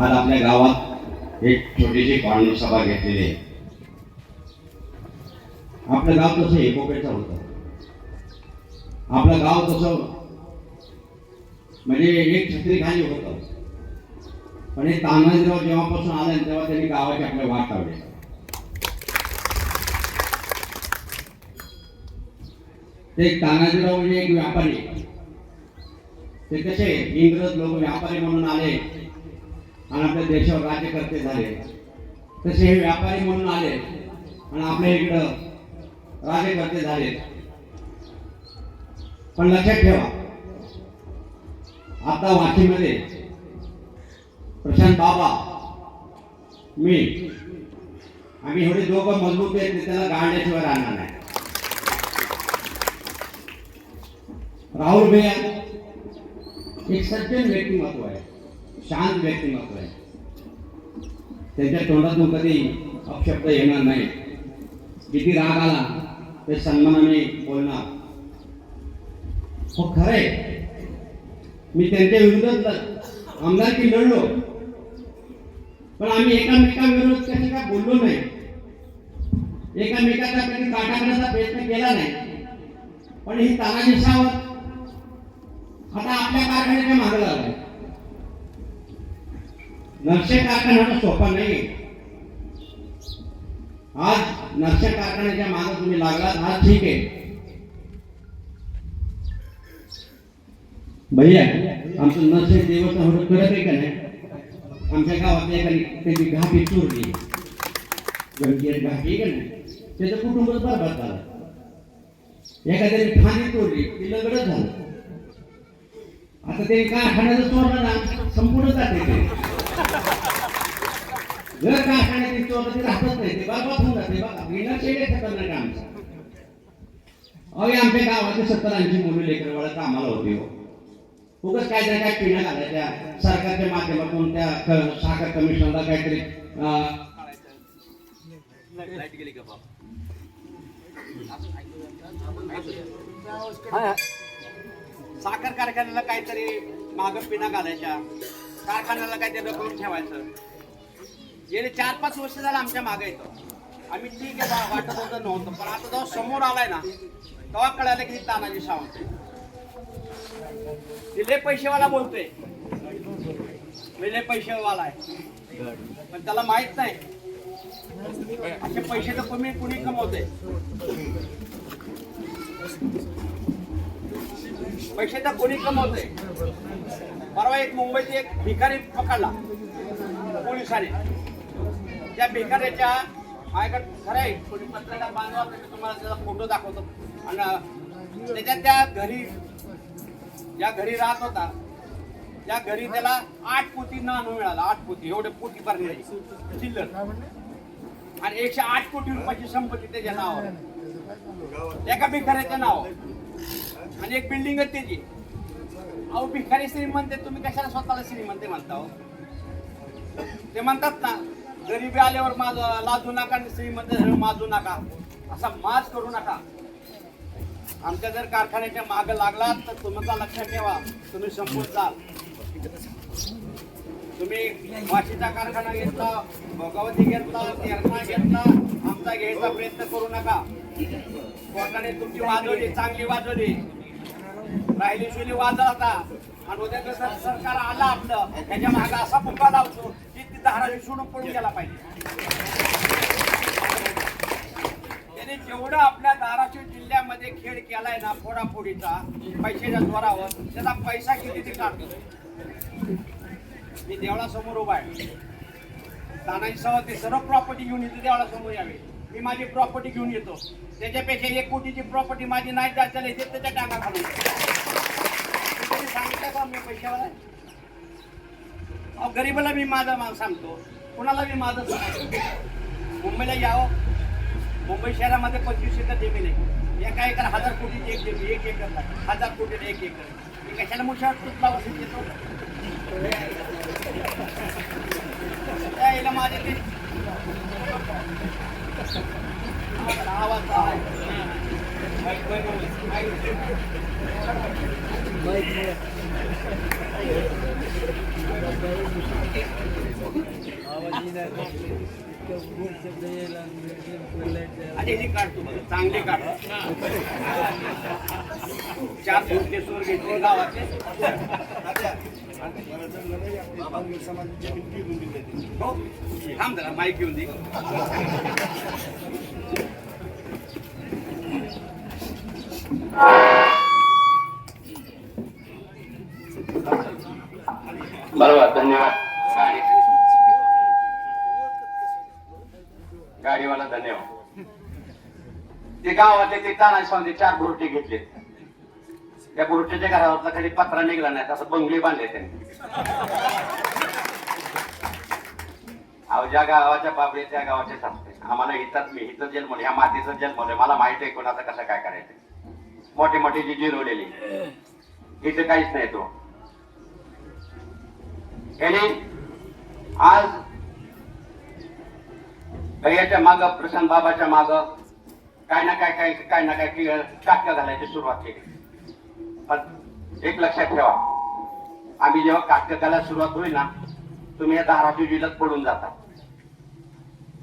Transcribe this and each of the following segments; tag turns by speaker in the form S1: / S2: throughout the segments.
S1: आज आपल्या गावात एक छोटीशी पाणी सभा घेतलेली आहे. आपलं गाव तसं एकोप्याचं होतं. आपलं गाव तसं म्हणजे एक छत्रीखाली होतं. पण हे तानाजीराव जेव्हापासून आले तेव्हा त्यांनी गावाची आपल्या वाट लावली ते तानाजीराव म्हणजे एक व्यापारी. ते कसे? इंग्रज लोक व्यापारी म्हणून आले. आणि आपल्या देशावर राज्यकर्ते झाले. तसे हे व्यापारी म्हणून आले आणि आपल्या इकडं राज्यकर्ते झाले. पण लक्षात ठेवा आता वाशीमध्ये प्रशांत बाबा मी आम्ही एवढे दोघं मजबूत आहेत की त्याला गाळण्याशिवाय राहणार नाही. राहुल भैया एक सज्जन व्यक्तिमत्व आहे. शांत व्यक्तिमत्व आहे. त्यांच्या तोंडातून कधी अपशब्द येणार नाही. किती राग आला ते सन्मानाने बोलणार. हो खरे मी त्यांच्या विरुद्ध आमदारकी लढलो. पण आम्ही एकामेकाविरोधात कधी का बोललो नाही. एकामेकाचा कधी काटा करण्याचा प्रयत्न केला नाही. पण ही तानाजी सावंत आता आपल्या कारखान्याच्या नक्षे कारखाना सोपा नाही आज नक्षे कारखान्याच्या मागे तुम्ही लागलात आज ठीक आहे. भैया आमचं नक्षे देवस्थान करत आहे का नाही? आमच्या गावातल्या एखादी त्याची घाटी चोरली. गंभीर घाटी का नाही? त्याचं कुटुंब बरबाद झालं. एखाद्याने ठाणे तोडली ती लगडच झालं. आता ते कारखान्याचं चोरलं ना संपूर्ण जाते ते जर काय काय दिसतो ते राहतच नाही ते बरबाद होऊन जाते बघा. विना शेडे खतरनाक आमचं. अहो आमच्या गावाचे सत्तर ऐंशी मुली लेकर वळत आम्हाला होते हो. उगाच काय काय काय पिण्या घालायच्या सरकारच्या माध्यमातून त्या साखर कमिशनला काहीतरी
S2: साखर कारखान्याला काहीतरी माग पिण्या घालायच्या. कारखान्याला काहीतरी रखडून ठेवायचं. गेले चार पाच वर्ष झालं आमच्या मागे येतो. आम्ही ठीक आहे बा, वाटत होतं नव्हतं. पण आता जेव्हा समोर आलाय ना तेव्हा कळालं की तानाजी सावंत आहे. पैसेवाला बोलतोय. मी पैसेवाला आहे. पण त्याला माहीत नाही. असे पैसे तर कमी कुणी कमवते पैसे तर कोणी कमवते परवा एक मुंबईत एक भिकारी पकडला पोलिसाने. त्या भिकाऱ्याच्या माझ्याकडे खरं आहे कोणी बांधवा मी तुम्हाला त्याचा फोटो दाखवतो. आणि त्याच्यात त्या घरी ज्या घरी राहत होता त्या घरी त्याला आठ पोती नाणू मिळाला आठ पोती एवढे पोती भरलेली. चिल्लर. आणि एकशे आठ कोटी रुपयाची संपत्ती त्याच्या नावावर. एका भिकाऱ्याच्या नावावर. आणि एक बिल्डिंग आहे त्याची. अहो भिकारी श्रीमंत तुम्ही कशाला स्वतःला श्रीमंत म्हणता हो? ते म्हणतात ना गरिबी आल्यावर माझं लाजू नका आणि श्रीमंत झाल्यावर माजू नका. असा माज करू नका. आमच्या जर कारखान्याच्या माग लागलात तर तुमचा लक्षात ठेवा. तुम्ही संपून जाल. तुम्ही वाशीचा कारखाना घेतला भोगावती घेतला तेरणा घेतला आमचा घ्यायचा प्रयत्न करू नका. कोर्टाने तुमची वाजवली चांगली वाजवली? राहिली शुली वाजत होता. आणि उद्या जर सरकार आलं आपलं त्याच्यामागे असा बुका लावतो की ती धारा विसरून पडून गेला पाहिजे. त्याने जेवढं आपल्या धाराशिव जिल्ह्यामध्ये खेळ केलाय ना फोडाफोडीचा पैशाच्या जोरावर त्याचा पैसा किती ते काढतो? मी देवळासमोर उभा आहे. तानाजी सह ते सर्व प्रॉपर्टी घेऊन इथे देवळासमोर यावे. मी माझी प्रॉपर्टी घेऊन येतो. त्याच्यापेक्षा एक कोटीची प्रॉपर्टी माझी नाही जास्त येते त्याच्या टाका घालून तुम्ही सांगितलं का मी पैशावाला? अहो गरीबाला मी माझा माल सांगतो. कुणाला मी माझं सांगतो? मुंबईला यावं. मुंबई शहरामध्ये पंचवीस एकर जमीन आहे. एका एकर हजार कोटीची एक जमीन एक एकर हजार कोटी एक एकर. मी कशाला मुशावर तुटला वसून देतो यायला माझे ते. आवाज आहे.
S3: Mike,
S4: आणि हे काढतो चांगले काढ चार घेतले गावाचे थांब जरा माईक घेऊन दे
S2: बरोबर धन्यवाद. गाडीवाला धन्यवाद. ते गावातले ते तानाशामध्ये चार बुरटे घेतले त्या बुरट्याच्या घरावरचा खाली पत्रा निघला नाही असं बंगले बांधले त्यांनी. अहो ज्या गावाच्या बाबडे त्या गावाचे असते आम्हाला हितात मी इथं जन्म ह्या मातीचं जन्म मला माहीत आहे कोणाचं कसं काय करायचं. मोठे मोठे जी जिरवलेली. इथे काहीच नाही तो. याने आज भैयाच्या माग प्रशांत बाबाच्या माग काय ना काय काय काय ना काय टाक्या घालायची सुरुवात केली. पण एक लक्षात ठेवा. आम्ही जेव्हा काटक सुरुवात होईल ना तुम्ही या धाराची जिल्ह्यात पडून जाता.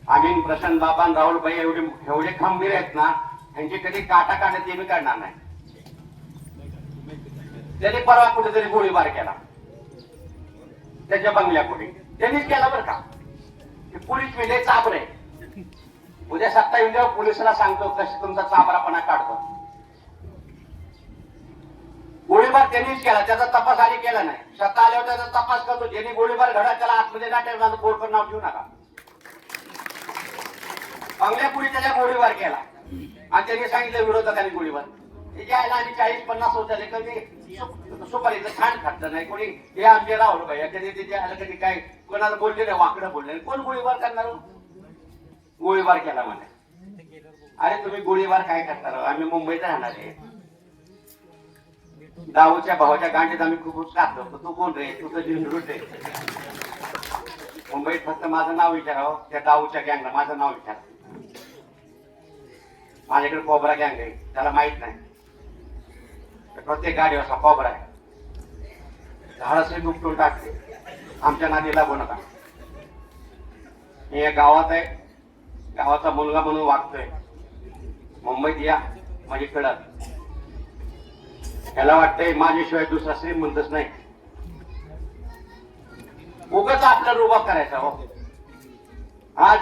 S2: आम्ही प्रसन्न बाबा राहुलबाई राहुल भाई एवढे एवढे खंबीर आहेत ना त्यांची कधी काटा काढण्यात मी करणार नाही. त्याने परवा कुठेतरी गोळीबार केला. त्याच्या बंगल्यापुढे. त्यांनीच केला बरं का. पोलीस मेले चाबरे. उद्या सत्ता येऊन जेव्हा पोलिसाला सांगतो कशी तुमचा चाबरापणा काढतो. गोळीबार त्यांनीच केला. त्याचा तपास आधी केला नाही. सत्ता आल्यावर त्याचा तपास करतो. ज्यांनी गोळीबार घडा त्याला आतमध्ये गाठेल माझं बोर्डवर नाव ठेवू नका. बंगल्यापुढे त्याच्या गोळीबार केला. आणि त्यांनी सांगितलं विरोधकांनी गोळीबार. यायला आणि चाळीस पन्नास होते कधी सुपारीचं छान खातं नाही. कोणी हे आमचे राहुल भाई कधी ते आलं कधी काय कोणाला बोलले नाही वाकडं बोलले नाही. कोण गोळीबार करणार हो? गोळीबार केला म्हणे. अरे तुम्ही गोळीबार काय करणार हो? आम्ही मुंबईत राहणार आहे. दाऊच्या भावाच्या गांडीत आम्ही खूप काढतो तर तू कोण रे? तू तर रे? मुंबईत फक्त माझं नाव विचारावं. त्या दाऊच्या गँगला माझं नाव विचार. माझ्याकडे कोबरा गँग आहे. त्याला माहीत नाही. तर प्रत्येक गाडीवर असा कोबरा आहे. झाडाचे दुपटून टाकते. आमच्या नादी लागू नका. मी या गावात आहे. गावाचा मुलगा म्हणून वागतोय. मुंबईत या. माझी कळत याला वाटतंय माझ्याशिवाय दुसरा श्रीमंतच नाही. उगाच आपल्याला रुबा करायचा हो. आज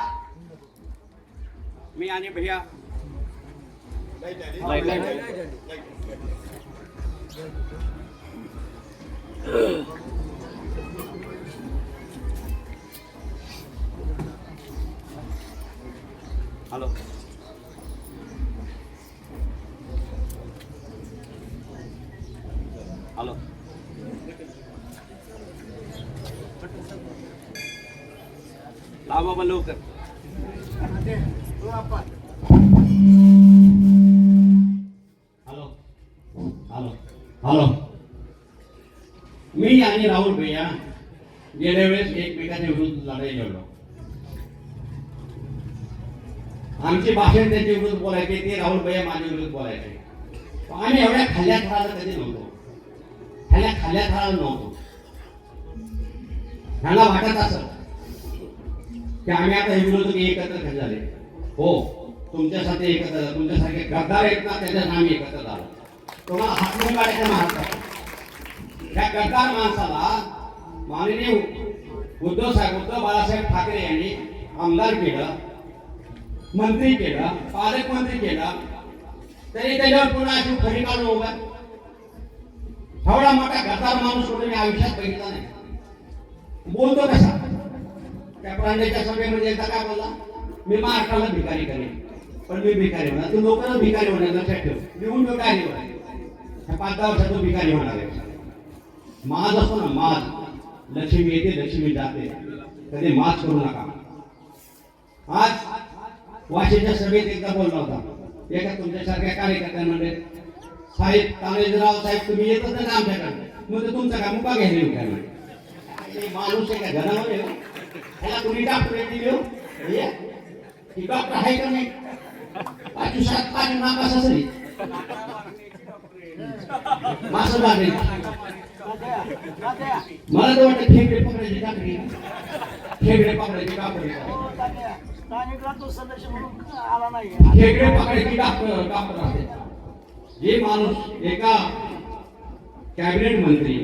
S4: मी आणि भैया हॅलो हॅलो लाव बाबा लवकर.
S1: हॅलो. हॅलो. हॅलो. मी आणि राहुल भैया गेल्या वेळेस एकमेकांच्या विरुद्ध लढाई लढलो. आमचे भाषण त्यांच्या विरुद्ध बोलायचे ते राहुल भैया माझ्या विरुद्ध बोलायचे. आम्ही एवढ्या खाल्ल्या थराला कधी नव्हतो. ह्याला खाल्ल्या थाळा नव्हतो ह्याला वाटत असं. की आम्ही आता हे विरोधक एकत्र कसे झाले? हो तुमच्यासाठी एकत्र झालं तुमच्यासारखे गद्दार आहेत ना त्याच्यात आम्ही एकत्र झालो. तुम्हाला हातून काढायच्या महाराष्ट्रात त्या गद्दार माणसाला माननीय उद्धव साहेब उद्धव बाळासाहेब ठाकरे यांनी आमदार केलं मंत्री केलं पालकमंत्री केलं तरी त्याच्यावर पुन्हा अशी खरी काढून उभा एवढा मोठा गद्दार माणूस कुठे मी आयुष्यात बघितला नाही. बोलतो कसा त्या प्राण्याच्या सभेमध्ये एकदा काय बोलला? मी महाराष्ट्राला भिकारी करेन. पण मी भिकारी होणार. तू लोकांना भिकारी होणार लक्षात ठेव. निवडून भिकारी होणार ह्या पाच दहा वर्षात तो भिकारी होणार आहे माज असतो ना माज. लक्ष्मी येते लक्ष्मी जाते. कधी माज करू नका. आज वाशीच्या सभेत एकदा बोलला होता. एका तुमच्यासारख्या कार्यकर्त्यांमध्ये साहेब तानेजराव साहेब तुम्ही येतच नाही आमच्याकडे. म्हणजे तुमचा का मुका घ्यायला येऊ काय माणूस आहे का आहे हो? ह्याला कुणी डॉक्टर? ही डॉक्टर आहे का नाही? पाचशे पाच नाकास असेल. मासं लागेल मला तर वाटतं खेकडे पकडायची टाकली
S2: खेकडे पकडायची
S1: हो, तो नाही.
S2: खेकडे पकडायची डॉक्टर डॉक्टर असते जे माणूस एका कॅबिनेट मंत्री.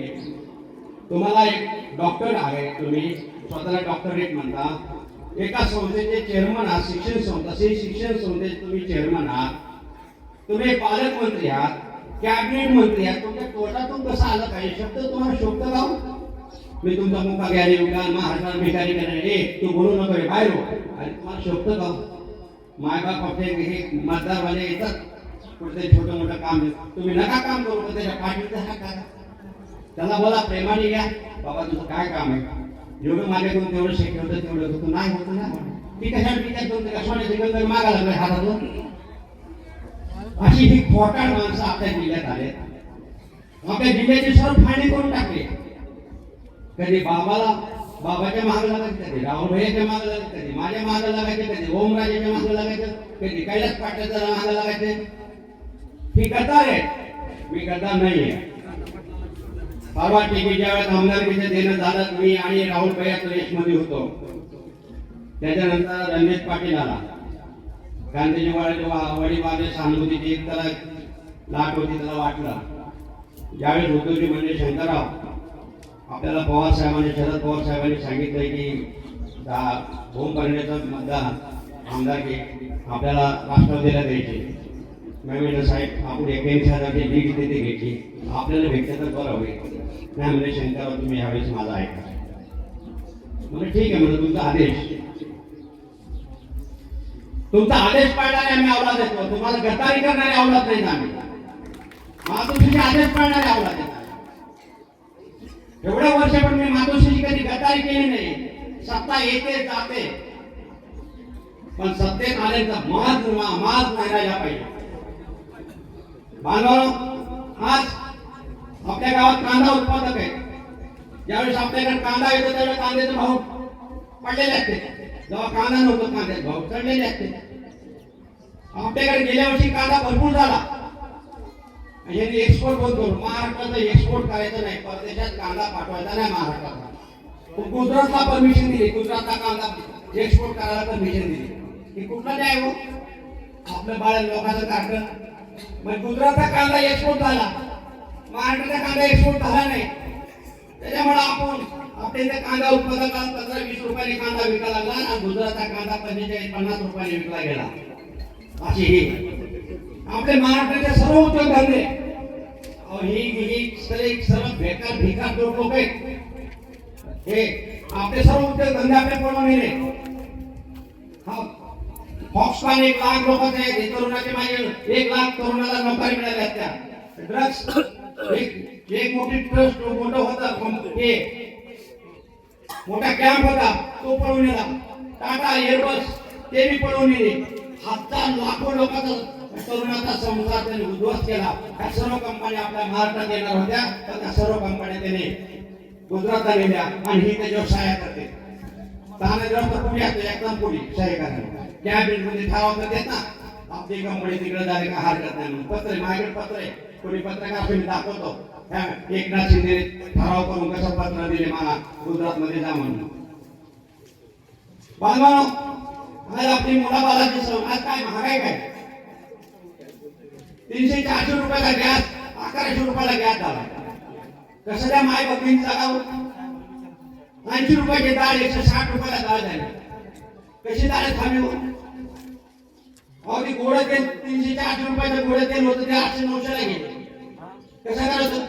S2: तुम्हाला एक डॉक्टर आहे तुम्ही स्वतःला डॉक्टरेट म्हणता. एका संस्थेचे चेअरमन आहात शिक्षण संस्था से शिक्षण संस्थेचे तुम्ही चेअरमन आहात. तुम्ही पालकमंत्री आहात कॅबिनेट मंत्री आहात. तुमच्या तोटातून कसं आलं पाहिजे शब्द तुम्हाला शोभत राहू हो? मी तुमचा मुका घ्यायला विकान महाराष्ट्रात भिकारी करणार. ए तू बोलू नको रे बाहेर हो. आणि तुम्हाला शोभत का हो? मायबाप आपले हे मतदारवाले येतात. कुठे छोटं मोठं काम तुम्ही नका काम करू पण त्याच्या पाठीचा हा करा त्याला बोला प्रेमाने घ्या बाबा तुझं काय काम आहे? जेवढं माझ्याकडून तेवढं शक्य होतं तेवढं होतं. नाही होतं नाही. ती कशाला विचार करून त्या सोन्याचे गंगर मागायला लागलं हातात अशी ही खोटाड माणसं आपल्या जिल्ह्यात आले आपल्या जिल्ह्याचे सर्व फाळणी करून टाकले. कधी बाबाला बाबाच्या मागे लागायचं कधी राहुल भैयाच्या मागे लागायचं कधी माझ्या मागे लागायचे कधी ओमराजेच्या मागे लागायचं कधी कैलास पाट्याच्या मागे लागायचे. ही गद्दार आहे. मी गद्दार नाही आहे परवा टीव्हीच्या वेळेस आमदारकीचं देणं झालं मी आणि राहुल भैया मध्ये होतो. त्याच्यानंतर रणजित पाटील आला. गांधीजी वडील वडीलवाले सहानुभूतीची एक त्याला लाट होती त्याला वाटलं. ज्यावेळेस होतो म्हणजे शंकरराव आपल्याला पवार साहेबांनी शरद पवार साहेबांनी सांगितलंय की दा- होम करण्याचं मतदान आमदारकी आपल्याला राष्ट्रवादीला द्यायचे. नाही म्हणलं साहेब आपण एक्क्याऐंशी हजारची लीड तिथे घेतली. आपल्याला भेटलं तर बरं होईल. नाही म्हणजे शंकरराव तुम्ही यावेळेस माझा ऐका. म्हणजे ठीक आहे म्हणजे तुमचा आदेश. तुमचा आदेश पाळणारे आम्ही अवलाद येतो तुम्हाला गद्दारी करणारे अवलाद नाही आम्ही. मातोश्रीचे आदेश पाळणारे अवलाद येतात एवढ्या वर्ष पण मी मातोश्रीची कधी गद्दारी केली नाही. सत्ता येते जाते. पण सत्तेत आल्याचा माज माज नाही राहिला पाहिजे. बांधव आज आपल्या गावात कांदा उत्पादक आहे. ज्यावेळेस आपल्याकडे कांदा येतो त्यावेळेस कांद्याचे भाव पडलेले असते. जेव्हा कांदा नव्हतो कांद्याचे भाव चढलेले असते. आपल्याकडे गेल्या वर्षी कांदा भरपूर झाला. आणि यांनी एक्सपोर्ट बंद करू महाराष्ट्राचं एक्सपोर्ट करायचं नाही परदेशात कांदा पाठवायचा नाही महाराष्ट्राला. गुजरातला परमिशन दिली गुजरातला कांदा एक्सपोर्ट करायला परमिशन दिली. हे कुठला न्याय हो? आपलं बाळ लोकांचं कारखाना मग गुजरातचा कांदा एक्सपोर्ट झाला. महाराष्ट्राचा कांदा एक्सपोर्ट झाला नाही. त्याच्यामुळे आपण आपल्या इथे कांदा उत्पादकाला पंधरा वीस रुपयाने कांदा विकायला लागला आणि गुजरातचा कांदा पंचेचाळीस पन्नास रुपयाने विकला गेला. अशी ही. आपले महाराष्ट्राचे सर्व उद्योग धंदे ही ही सर्व सर्व बेकार भिकार दोन लोक आहेत. हे आपले सर्व उद्योगधंदे आपले आपल्या प्रमाणे हा. फॉक्सकॉन एक लाख लोक आहेत तरुणाचे माझे एक लाख तरुणाला नोकरी मिळाल्या त्या. ड्रग्स एक एक मोठी ट्रस्ट मोठं होता हे मोठा कॅम्प होता तो पळून गेला. टाटा एअरबस ते बी पळून गेले. हजार लाखो लोकांचा तरुणाचा संसार त्यांनी उद्ध्वस्त केला. त्या सर्व कंपन्या आपल्या महाराष्ट्रात येणार होत्या तर त्या सर्व कंपन्या त्याने गुजरात आलेल्या आणि ही त्याच्यावर सहाय्य करते. तानाजीराव तर पुण्यात एकदम पुढे सहाय्य करायला कॅबिनेटमध्ये ठराव तर देत. ना आपली कंपनी तिकडे झाले का हरकत नाही पत्र आहे, माझ्याकडे पत्र. आहे कोणी पत्रकार असं मी दाखवतो एकनाथ शिंदे ठराव करून कसं पत्र दिले मला? गुजरात मध्ये जा म्हणून. बांधवानो आज आपली मुलाबालाची सण. आज काय महागाई काय? तीनशे चारशे रुपयाला गॅस अकराशे रुपयाला गॅस झाला. कसं त्या माय बहिणी जगावर ऐंशी रुपयाची डाळ एकशे साठ रुपयाला डाळ झाली. कशी डाळ खावी हो? अहो ती गोड तेल तीनशे चारशे रुपयाचं गोड तेल होतं ते आठशे नऊशेला गेले. कसं करायचं?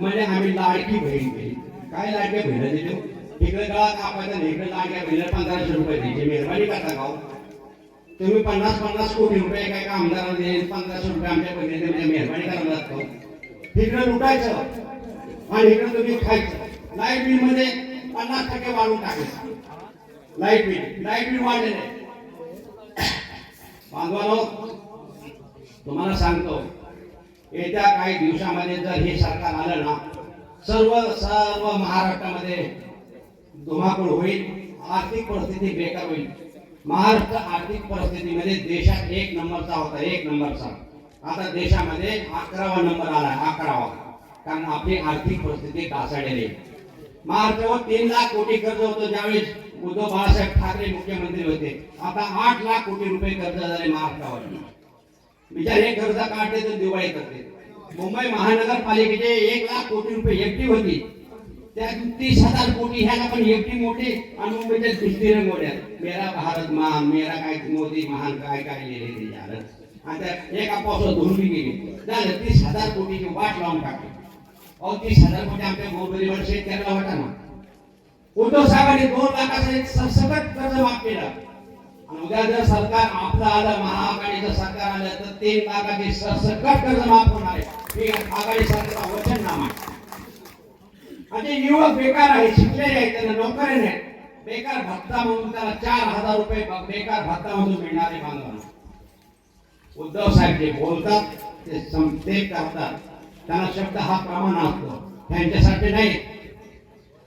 S2: म्हणजे आम्ही लाडकी बहीण बहीण काय लाडक्या बहिणं दिले इकडे गळा कापायचा आणि इकडे लाडक्या बहिणीला पंधराशे रुपये द्यायचे. मेहरबानी करता गाव हो? तुम्ही पन्नास पन्नास कोटी रुपये काय काय आमदाराला देईल पंधराशे रुपये आमच्या बहिणीने म्हणजे मेहरबानी करायला लागतो. इकडे लुटायचं आणि इकडे तुम्ही खायचं. लाइट बिलमध्ये पन्नास टक्के वाढवून टाकायचं. लाइट बिल लाइट बिल वाढलेलं आहे. बांधवानो तुम्हाला सांगतो येत्या काही दिवसामध्ये जर हे सरकार आलं ना सर्व सर्व महाराष्ट्रामध्ये धुमाकूळ होईल आर्थिक परिस्थिती बेकार होईल. महाराष्ट्र आर्थिक परिस्थितीमध्ये देशात एक नंबरचा होता एक नंबरचा. आता देशामध्ये अकरावा नंबर आला अकरावा. कारण आपली आर्थिक परिस्थिती ढासळलेली महाराष्ट्रावर तीन लाख कोटी कर्ज होतं ज्यावेळेस उद्धव बाळासाहेब ठाकरे मुख्यमंत्री होते. आता आठ लाख कोटी रुपये कर्ज झाले महाराष्ट्रावर विचार हे कर्ज काढते तर दिवाळी करते. मुंबई महानगरपालिकेचे एक लाख कोटी रुपये एकटी होती. त्या तीस हजार कोटी ह्याला पण एकटी मोठी आणि मुंबईच्या दुसरीने मोठ्या. मेरा भारत महान मेरा काय मोदी महान काय काय लिहिले ते झालं. आणि त्या एका पावसात धुरली गेली. झालं तीस हजार कोटीची वाट लावून टाकली. अहो तीस हजार कोटी आमच्या गोरगरीबाला शेतकऱ्याला वाटा ना. उद्धव साहेबांनी दोन लाखाचा एक सरसकट कर्ज माफ केला. आणि उद्या जर सरकार आपलं आलं महाआघाडीचं सरकार आलं तर तीन लाखाची सरसकट कर्ज माफ होणार आहे. हे आघाडी सरकारचा वचननामा आणि युवक बेकार आहे शिकलेले आहेत त्यांना नोकरी नाही. बेकार भत्ता म्हणून त्याला चार हजार रुपये बेकार भत्ता म्हणून मिळणारे बांधवांना. उद्धव साहेब जे बोलतात ते सम- ते करतात. त्यांना शब्द हा प्रमाण असतो. त्यांच्यासाठी नाही.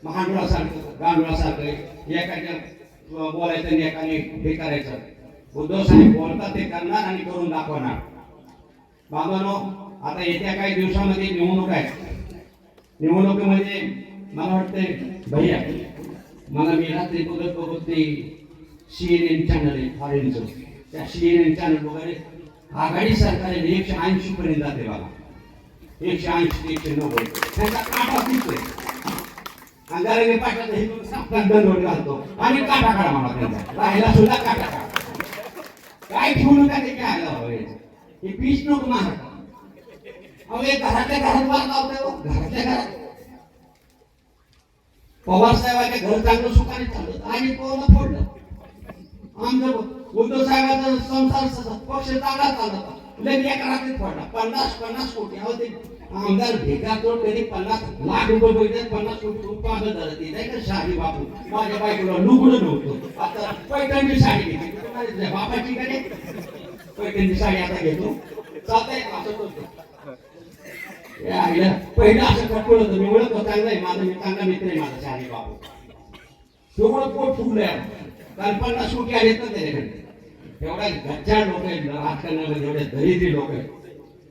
S2: महांडुळासारखं गांडुळासारखं एकाच्या बोलायचं आणि एकाने हे करायचं. उद्धव साहेब बोलतात ते करणार आणि करून दाखवणार. बाबांनो आता येत्या काही दिवसामध्ये निवडणूक आहे. निवडणुकीमध्ये म्हणजे मला वाटतंय भैया मला मी रात्री बघत बघत ते सी एन एन चॅनल आहे फॉरेनचं त्या सी एन एन चॅनल वगैरे आघाडी सरकार एकशे ऐंशी पर्यंत जाते बाबा. एकशे ऐंशी एकशे नव्वद. त्यांचा काटा दिसतोय अंगाराने पाठात हे दंडवट घालतो. आणि काटा काढा मला त्यांचा राहायला सुद्धा काटा काढा. काय ठेवू नका ते काय हवं हे? पीच नको महाराष्ट्र अहो हे घरातल्या घरात वाद लावतो हो. घरातल्या घरात. पवार साहेबाच्या घर चांगलं सुखाने चाललं आणि पवारला फोडलं. आमचं उद्धव साहेबाचा संसार पक्ष चांगला चालला होता. लगे एका रात्रीत फोडला. पन्नास पन्नास कोटी. अहो ते आमदार भेटा तो त्यांनी पन्नास लाख रुपये बघितले पन्नास रुपये झालं ते नाही का शाही बापू? माझ्या बायकोला लुगडं नव्हतं आता पैठणची साडी घेतली. बापाची का नाही? पैठणची साडी आता घेतो. चालतंय का असं करतो. आईला पहिलं असं कटकळ होतं. मी ओळख चांगला आहे. माझा चांगला मित्र आहे माझा शाही बापू. तेवढं पोट फुगलंय कारण पन्नास कोटी आहेत ना त्याच्याकडे एवढ्या गच्चा लोक आहेत. राजकारणामध्ये एवढे दरिद्री लोक आहेत.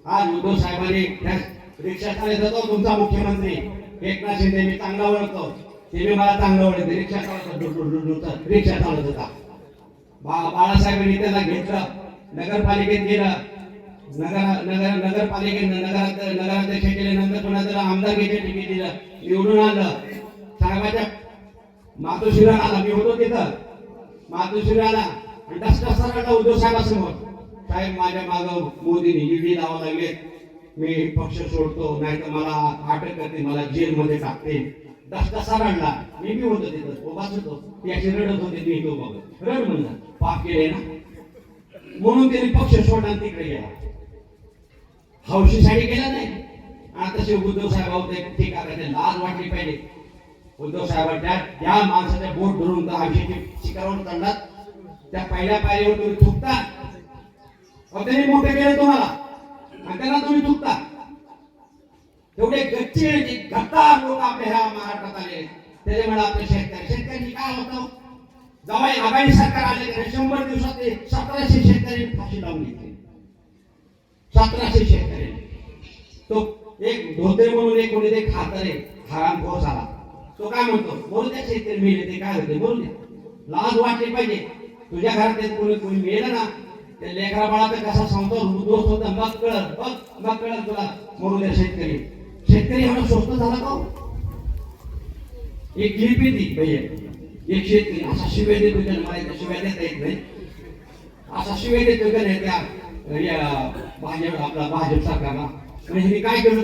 S2: आज उद्धव साहेबांनी त्या रिक्षा चालत होतो तुमचा मुख्यमंत्री. एकनाथ शिंदे मी चांगला ओळखतो. ते मी मला चांगलं ओळखते. रिक्षा चालत रिक्षा चालत होता बा बाळासाहेबांनी त्याला घेतलं. नगरपालिकेत गेलं. नगर नगर नगरपालिकेत नगरात नगराध्यक्ष केले नंतर पुन्हा त्याला आमदारकीचे तिकीट दिलं. निवडून आणलं. साहेबाच्या मातोश्रीला आला. मी होतो तिथं. मातोश्री आला. आणि डस्टर सरकारला उद्धव साहेबासमोर. साहेब माझ्या माग मोदीने ईडी लावा लागले मी पक्ष सोडतो नाही तर मला अटक करते मला जेलमध्ये टाकते डस्टर रडला मी बी होतो तिथं. उभाच होतो याची रडत होते मी तो बघत रड म्हणलं. पाप केले ना? म्हणून त्याने पक्ष सोडला तिकडे गेला. हौशीसाठी गेला नाही. आता तसे उद्धव साहेब होते ठीक आहे लाज वाटली पाहिजे. उद्धव साहेबांच्या त्या माणसाच्या बोट धरून अभिषेक शिकारावर शिखरावर चढलात त्या पहिल्या पायरीवर तुम्ही थुकता. अहो, मोठे केले तुम्हाला. आणि त्यांना तुम्ही चुकता तेवढे गच्चे गद्दार लोक आपल्या ह्या महाराष्ट्रात आले. त्याच्यामुळे आपले शेतकरी शेतकऱ्यांनी काय होतं? जेव्हा आघाडी सरकार आले त्याने शंभर दिवसात सतराशे शेतकरी फाशी लावून घेतली. सतराशे शेतकरी. तो एक धोते म्हणून एक कोणी ते खातरे हरामखोर झाला. तो काय म्हणतो? बोलू द्या शेतकरी मिळले ते. काय होते बोलू द्या. लाज वाटली पाहिजे. तुझ्या घरात कोणी कोणी मिळेल ना त्या लेकरा बाळाचा कसा संसार उद्ध्वस्त होता मग कळत बघ मग कळत तुला म्हणून द्या शेतकरी. शेतकरी एवढा स्वस्त झाला का हो? एक लिपी ती भैया. एक शेतकरी असा शिवाय देतो त्याला मला इथं शिवाय देता येत नाही. असा शिवाय देतो का नाही त्या भाजप आपला भाजप सरकारला. म्हणजे ह्यांनी काय करू?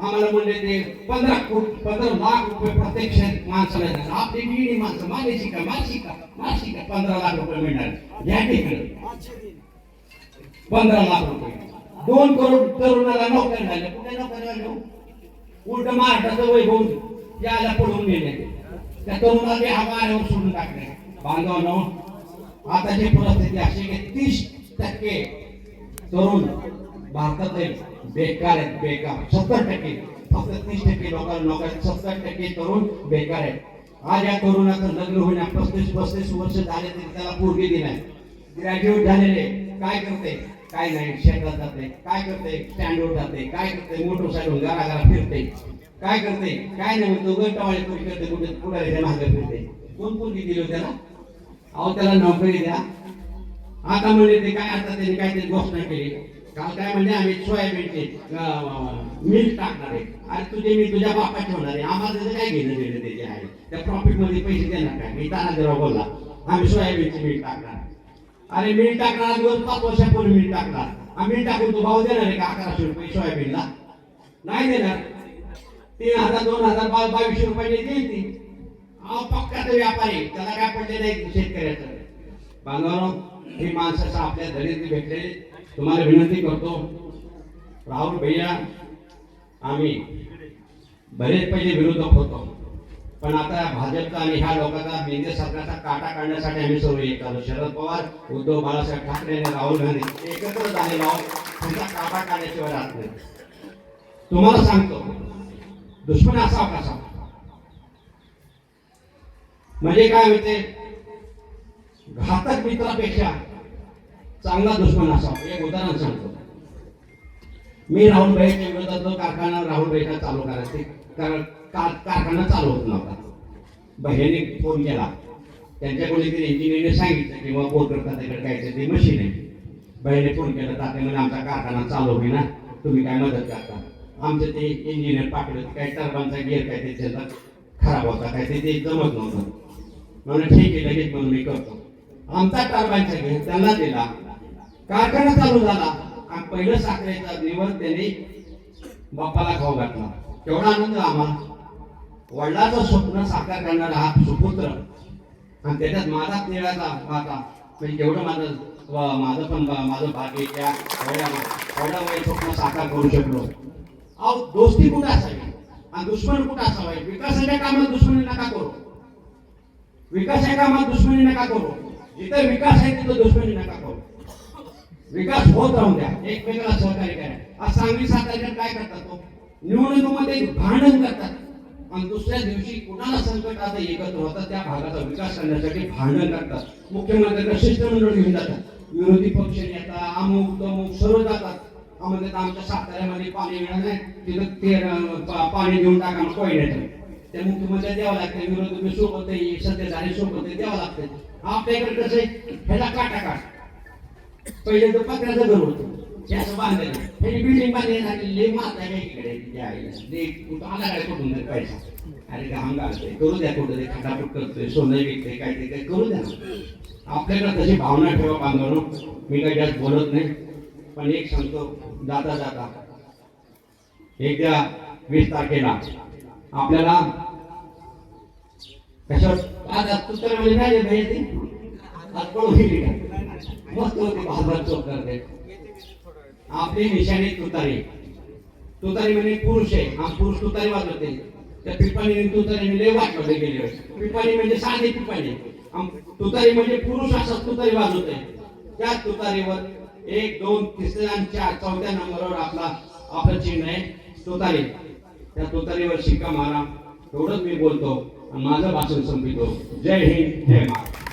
S2: आम्हाला म्हणले ते पंधरा कोटी पंधरा लाख रुपये प्रत्येक माणसाला देणार. आपली गिणी माणसं मागायची शिका माशी शिका माशी शिका पंधरा लाख रुपये मिळणार. या ठिकाणी. पंधरा लाख रुपये. दोन करोड तरुणाला नोकरी झाल्या कुठे नोकरी झाल्या हो? उलट महाराष्ट्राचं वैभव याला पडून गेले. त्या तरुणाने हा माऱ्यावर सोडून टाकले. बांधवांनो आताची परिस्थिती अशी की तीस टक्के तरुण भारतातले बेकार आहेत बेकार. सत्तर टक्के. फक्त तीस टक्के लोकांना नोकरी सत्तर टक्के तरुण बेकार आहेत. आज या तरुणाचं लग्न होण्या पस्तीस पस्तीस वर्ष झाले तरी त्याला पूर्वी दिलाय ग्रॅज्युएट झालेले. काय करते? काय नाही शेतात जाते काय करते? स्टँडवर जाते. काय करते? मोटरसायकल घरा घरा फिरते. काय करते? काय नाही म्हणतो गंटावाळी कोणी करते कुठे पुढे मागे फिरते. कोण पोरगी दिली त्याला अहो त्याला नोकरी द्या. आता म्हणजे ते काय आता त्यांनी काहीतरी घोषणा केली. काल काय म्हणजे आम्ही सोयाबीनचे मिल टाकणार आहे. अरे तुझे मी तुझ्या बापाचे होणार आहे. आम्हाला त्याचं काय घेणं देणं त्याचे आहे त्या प्रॉफिटमध्ये पैसे देणार काय? मी तानाजीराव बोलला. आम्ही सोयाबीनचे मिल टाकणार. अरे मिल टाकणार दिवस पाच वर्षापूर्वी मिल टाकणार. आम्ही टाकून तो भाव देणार आहे का? अकराशे रुपये सोयाबीनला. नाही देणार. तीन हजार दोन हजार बा बावीसशे रुपये देईल ती. अहो पक्का तो व्यापारी. त्याला काय पडले नाही शेतकऱ्याचं. बांधवानो ही माणसाचं आपल्या धरीत भेटलेली तुम्हाला विनंती करतो राहुल भैया आम्ही बरेच पहिले विरोधक होतो. पण आता भाजपचा आणि ह्या लोकांचा केंद्र सरकारचा काटा काढण्यासाठी आम्ही सर्व एक आलो शरद पवार उद्धव बाळासाहेब ठाकरे आणि राहुल गांधी एकत्र झालेलो त्यांचा काटा काढण्याशिवाय राहत नाही. तुम्हाला सांगतो दुश्मन असा कसा म्हणजे काय होते? घातक मित्रापेक्षा चांगला दुश्मन असा एक उदाहरण सांगतो. मी राहुल भाई विरोधात जो कारखाना राहुल भाईचा चालू करायचे. कारण कारखाना चालू होत नव्हता. बहिणी फोन केला. त्यांच्या कोणीतरी इंजिनियरने सांगितलं किंवा बोर खात्याकडे काय ते मशीन आहे. बहिणी फोन केला तात्या म्हणजे आमचा कारखाना चालू होईना तुम्ही काय मदत करता? आमचे ते इंजिनियर पाठवले. काय टर्बांचा गिअर काय ते त्याचा खराब होता काय ते जमत नव्हतं. म्हणून ठीक आहे लगेच म्हणून मी करतो. आमचा टर्बांचा गिअर त्यांना दिला. कारखाना चालू झाला. आणि पहिलं साखरेचा दिवस त्यांनी बाप्पाला खाऊ घातला. केवढा आनंद आम्हाला. वडिलाचं स्वप्न साकार करणारा हा सुपुत्र. आणि त्याच्यात माझा निळाचा होता म्हणजे जेवढं माझं माझं पण माझं भाग्य त्या वडिलामुळे स्वप्न साकार करू शकलो. अहो दोस्ती कुठं असावी? आणि दुश्मन कुठं असावा? विकासाच्या कामात दुश्मनी नका करू. विकासाच्या कामात दुश्मनी नका करू. जिथे विकास आहे तिथं दुश्मनी नका करू. विकास होत राहून द्या. एकमेकाला सहकार्य करा. आज सांगली साताऱ्यात काय करतात तो? निवडणुकीमध्ये भांडण करतात. आणि दुसऱ्या दिवशी कुणाला संकट आता एकत्र होतात त्या भागाचा विकास करण्यासाठी भांडण करतात. मुख्यमंत्र्यांना शिष्टमंडळ घेऊन जातात. विरोधी पक्ष नेता अमुक तमुक सर्व जातात. आम्हाला म्हणजे तर आमच्या साताऱ्यामध्ये पाणी मिळालं नाही. तिथं ते पाणी देऊन टाका मग त्या मुख्यमंत्री द्यावं लागतं. विरोधी सोबत आहे झाले सोबत आहे द्यावं लागतं. आपल्याकडे कसं आहे? ह्याला काटा काट पहिले तर पत्र्याचं घर होतं. ते असं बिल्डिंग बांधण्यासाठी लय माता आहे इकडे आला काय कुठून पैसा अरे घाम घालतोय करू द्या कुठं ते खटापट करतोय सोनं विकतोय काय ते काय करू द्या आपल्याकडे तशी भावना ठेवा बांधवणं मी काही जास्त बोलत नाही. पण एक सांगतो. जाता जाता. एकदा वीस तारखेला आपल्याला कशावर? आज तू तर म्हणजे नाही आज पळून गेली का मस्त होती बाजार चोख करते आपले निशाणे तुतारी. तुतारी म्हणजे पुरुष आहे. हा पुरुष तुतारी वाजवते त्या पिपाणी तुतारी म्हणजे वाजवले गेले पिपाणी म्हणजे साधे पिपाणी तुतारी म्हणजे पुरुष असा तुतारी वाजवते त्या तुतारीवर एक दोन तिसऱ्या चार चौथ्या नंबरवर आपला आपलं चिन्ह आहे तुतारी. त्या तुतारीवर शिक्का मारा. एवढंच मी बोलतो. माझं भाषण संपितो जय हिंद जय महाराज